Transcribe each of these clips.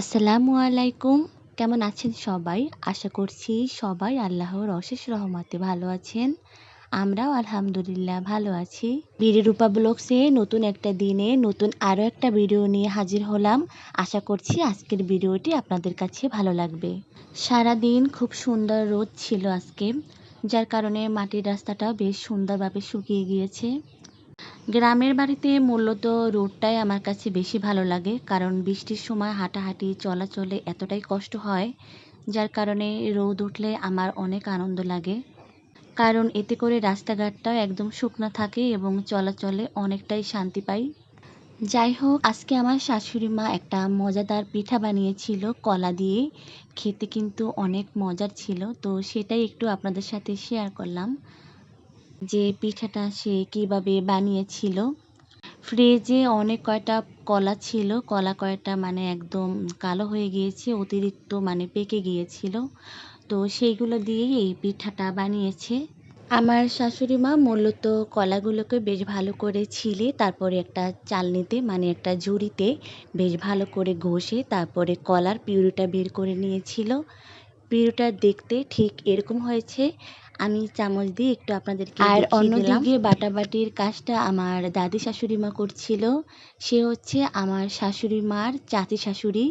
আসসালামু আলাইকুম। কেমন আছেন সবাই? আশা করছি সবাই আল্লাহর অশেষ রহমতে ভালো আছেন। আমরাও আলহামদুলিল্লাহ ভালো আছি। বিড়ি রূপা ব্লগসে নতুন একটা দিনে নতুন আরও একটা ভিডিও নিয়ে হাজির হলাম। আশা করছি আজকের ভিডিওটি আপনাদের কাছে ভালো লাগবে। সারা দিন খুব সুন্দর রোদ ছিল আজকে, যার কারণে মাটির রাস্তাটাও বেশ সুন্দরভাবে শুকিয়ে গিয়েছে। গ্রামের বাড়িতে মূলত রোডটাই আমার কাছে বেশি ভালো লাগে, কারণ বৃষ্টির সময় হাঁটাহাঁটি, চলাচলে এতটাই কষ্ট হয়, যার কারণে রোদ উঠলে আমার অনেক আনন্দ লাগে। কারণ এতে করে রাস্তাঘাটটাও একদম শুকনো থাকে এবং চলাচলে অনেকটাই শান্তি পাই। যাই হোক, আজকে আমার শাশুড়ি মা একটা মজাদার পিঠা বানিয়েছিল কলা দিয়ে। খেতে কিন্তু অনেক মজার ছিল, তো সেটাই একটু আপনাদের সাথে শেয়ার করলাম। যে পিঠাটা সে কীভাবে বানিয়েছিল। ফ্রিজে অনেক কয়টা কলা ছিল। কলা কয়টা মানে একদম কালো হয়ে গিয়েছে, অতিরিক্ত মানে পেকে গিয়েছিল। তো সেইগুলো দিয়েই এই পিঠাটা বানিয়েছে। আমার শাশুড়ি মা মূলত কলাগুলোকে বেশ ভালো করে ছিলে, তারপরে একটা চালনিতে মানে একটা ঝুড়িতে বেশ ভালো করে ঘষে তারপরে কলার পিউরিটা বের করে নিয়েছিল। পিউরিটা দেখতে ঠিক এরকম হয়েছে আমি চামচ দিয়ে একটু আপনাদেরকে আর। অন্যদিকে বাটাবাটির কাজটা আমার দাদি শাশুড়ি মা করছিল সে হচ্ছে আমার শাশুড়ি মার চাচি শাশুড়ি।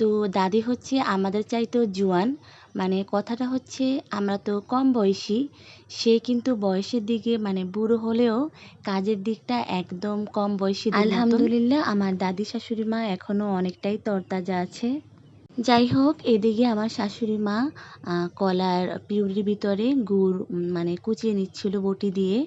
তো দাদি হচ্ছে আমাদের চাইতেও জোয়ান মানে কথাটা হচ্ছে আমরা তো কম বয়সী সে কিন্তু বয়সের দিকে মানে বুড়ো হলেও কাজের দিকটা একদম কম বয়সী আলহামদুলিল্লাহ আমার দাদি শাশুড়ি মা এখনও অনেকটাই তরতাজা আছে। যাই হোক এদিকে আমার শাশুড়ি মা কলার পিউরির ভিতরে গুড় মানে কুচিয়ে নিচ্ছিল বটি দিয়ে।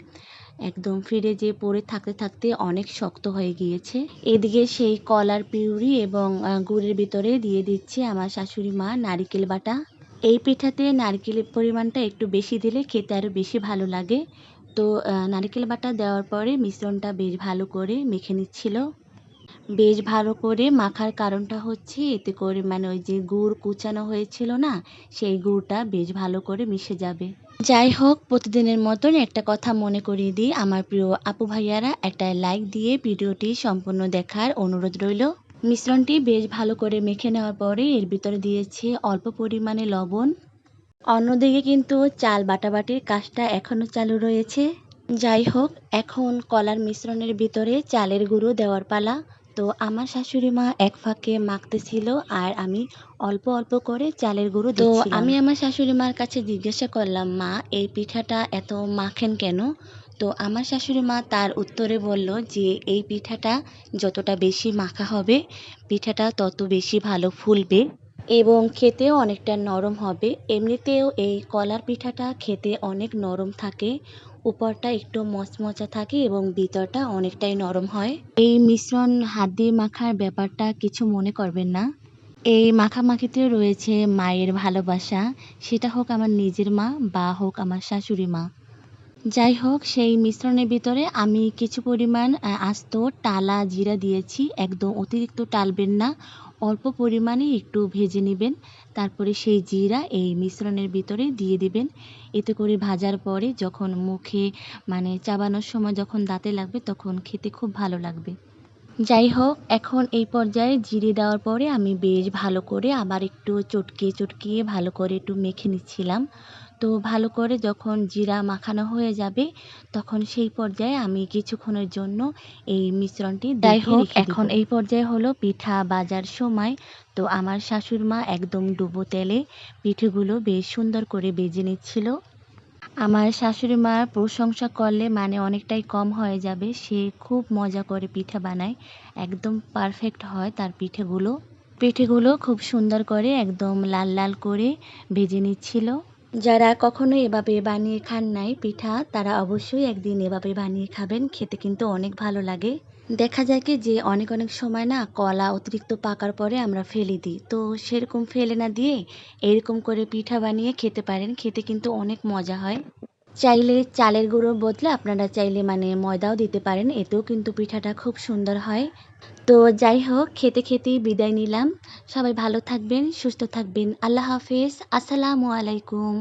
একদম ফ্রিজে পড়ে থাকতে থাকতে অনেক শক্ত হয়ে গিয়েছে। এদিকে সেই কলার পিউরি এবং গুড়ের ভিতরে দিয়ে দিচ্ছে আমার শাশুড়ি মা নারিকেল বাটা। এই পিঠাতে নারকেলের পরিমাণটা একটু বেশি দিলে খেতে আরও বেশি ভালো লাগে। তো নারকেল বাটা দেওয়ার পরে মিশ্রণটা বেশ ভালো করে মেখে নিচ্ছিল। বেশ ভালো করে মাখার কারণটা হচ্ছে এতে করে মানে ওই যে গুড় কুচানো হয়েছিল না, সেই গুড়টা বেশ ভালো করে মিশে যাবে। যাই হোক, প্রতিদিনের মতন একটা কথা মনে করিয়ে দিই। আমার প্রিয় আপু ভাইয়ারা, একটা লাইক দিয়ে ভিডিওটি সম্পূর্ণ দেখার অনুরোধ রইল। মিশ্রণটি বেশ ভালো করে মেখে নেওয়ার পরে এর ভিতরে দিয়েছে অল্প পরিমাণে লবণ। অন্যদিকে কিন্তু চাল বাটাবাটির কাজটা এখনও চালু রয়েছে। যাই হোক, এখন কলার মিশ্রণের ভিতরে চালের গুঁড়ো দেওয়ার পালা। তো আমার শাশুড়ি মা এক ফাঁকে মাখতেছিল আর আমি অল্প অল্প করে চালের গুঁড়ো তো আমি আমার শাশুড়ি মার কাছে জিজ্ঞাসা করলাম মা এই পিঠাটা এত মাখেন কেন? তো আমার শাশুড়ি মা তার উত্তরে বলল যে এই পিঠাটা যতটা বেশি মাখা হবে পিঠাটা তত বেশি ভালো ফুলবে এবং খেতেও অনেকটা নরম হবে। এমনিতেও এই কলার পিঠাটা খেতে অনেক নরম থাকে উপরটা একটু মচমচা থাকে এবং ভিতরটা অনেকটাই নরম হয়। এই মিশ্রণ হাত দিয়ে মাখার ব্যাপারটা কিছু মনে করবেন না। এই মাখামাখিতে রয়েছে মায়ের ভালোবাসা। সেটা হোক আমার নিজের মা বা হোক আমার শাশুড়ি মা। যাই হোক, সেই মিশ্রণের ভিতরে আমি কিছু পরিমাণ আস্ত টালা জিরা দিয়েছি। একদম অতিরিক্ত টালবেন না। অল্প পরিমাণে একটু ভেজে নেবেন। তারপরে সেই জিরা এই মিশ্রণের ভিতরে দিয়ে দিবেন। এতে করে ভাজার পরে যখন মুখে মানে চাবানোর সময় যখন দাঁতে লাগবে তখন খেতে খুব ভালো লাগবে। যাই হোক, এখন এই পর্যায়ে জিরে দেওয়ার পরে আমি বেশ ভালো করে আবার একটু চটকিয়ে চটকিয়ে ভালো করে একটু মেখে নিচ্ছিলাম। তো ভালো করে যখন জিরা মাখানো হয়ে যাবে তখন সেই পর্যায়ে আমি কিছুক্ষণের জন্য এই মিশ্রণটি যাই হোক এখন এই পর্যায়ে হলো পিঠা বাজার সময়। তো আমার শাশুড় মা একদম ডুবো তেলে পিঠেগুলো বেশ সুন্দর করে বেজে নিচ্ছিল। আমার শাশুড়ি মার প্রশংসা করলে মানে অনেকটাই কম হয়ে যাবে। সে খুব মজা করে পিঠে বানায়। একদম পারফেক্ট হয় তার পিঠেগুলো। পিঠেগুলো খুব সুন্দর করে একদম লাল লাল করে ভেজে নিচ্ছিল। যারা কখনো এভাবে বানিয়ে খান নাই পিঠা, তারা অবশ্যই একদিন এভাবে বানিয়ে খাবেন, খেতে কিন্তু অনেক ভালো লাগে। দেখা যায় কি যে অনেক অনেক সময় না কলা অতিরিক্ত পাকার পরে আমরা ফেলে দিই। তো সেরকম ফেলে না দিয়ে এরকম করে পিঠা বানিয়ে খেতে পারেন, খেতে কিন্তু অনেক মজা হয়। চাইলে চালের গুঁড়োর বদলে আপনারা চাইলে মানে ময়দাও দিতে পারেন, এতেও কিন্তু পিঠাটা খুব সুন্দর হয়। তো যাই হোক, খেতে খেতেই বিদায় নিলাম। সবাই ভালো থাকবেন, সুস্থ থাকবেন। আল্লাহ হাফেজ। আসসালামু আলাইকুম।